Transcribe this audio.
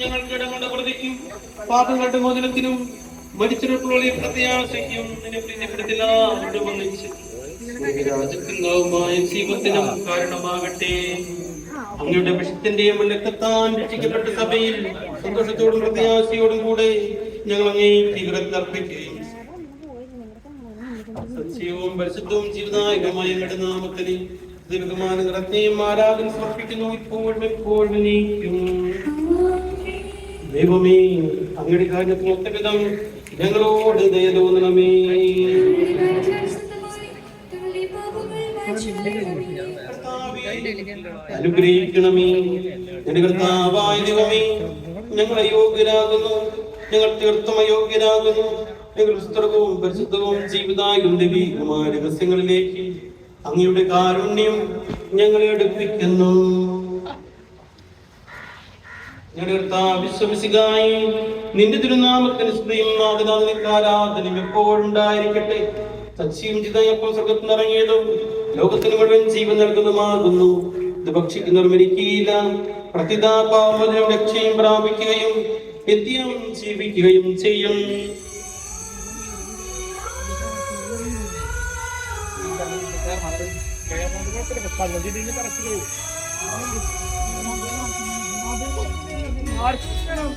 ഞങ്ങൾക്ക് ഇടങ്ങളുടെ പ്രതിക്കും പാപങ്ങളുടെ മോചനത്തിനും മരിച്ചിട്ടുള്ള പ്രത്യാശയ്ക്കും നിന്നെ പ്രീതിപ്പെടുത്തില്ല അവരുടെ വന്നിച്ച്. രാജത്തിനാവുമായ ജീവത്തിനും കാരണമാകട്ടെ. അങ്ങയുടെ വിഷത്തിന്റെയും രക്തത്താൻ രക്ഷിക്കപ്പെട്ട സഭയിൽ സന്തോഷത്തോടും പ്രത്യാശയോടും കൂടെ ഞങ്ങൾ അങ്ങേ തീവ്രത്തർപ്പിക്കുകയും സത്യവും പരിശുദ്ധവും ജീവിതായകമായ നാമത്തിന് ദീർഘമാനം നിറത്തെയും ആരാധന സമർപ്പിക്കുന്നു. ഇപ്പോഴും എപ്പോഴും നീക്കും ദൈവമേ അങ്ങയുടെ കാര്യത്തിൽ ഒത്തവിധം ഞങ്ങളോട് ദയ തോന്നണമേ. അനുഗ്രഹിക്കണമേ. എന്റെ കർത്താവായ ദൈവമേ ഞങ്ങൾ അയോഗ്യരാകുന്നു ഞങ്ങൾ തീർത്തും അയോഗ്യരാകുന്നു. ഞങ്ങൾ പുസ്തകവും പരിശുദ്ധവും ജീവിതായും ദൈവികമായ രഹസ്യങ്ങളിലേക്ക് അങ്ങയുടെ കാരുണ്യം ഞങ്ങളെ അടുപ്പിക്കുന്നു. ഞങ്ങളുടെ കർത്താവ് നിന്റെ തിരുനാമത്തിന് ഉണ്ടായിരിക്കട്ടെ സച്ചിയും ലോകത്തിന് മുഴുവൻ ജീവൻ നൽകുന്നതുമാകുന്നു. ഇത് ഭക്ഷിക്കുന്നവർ പ്രതിതാപാവനും രക്ഷയും പ്രാപിക്കുകയും നിത്യം ജീവിക്കുകയും ചെയ്യും. మార్చడం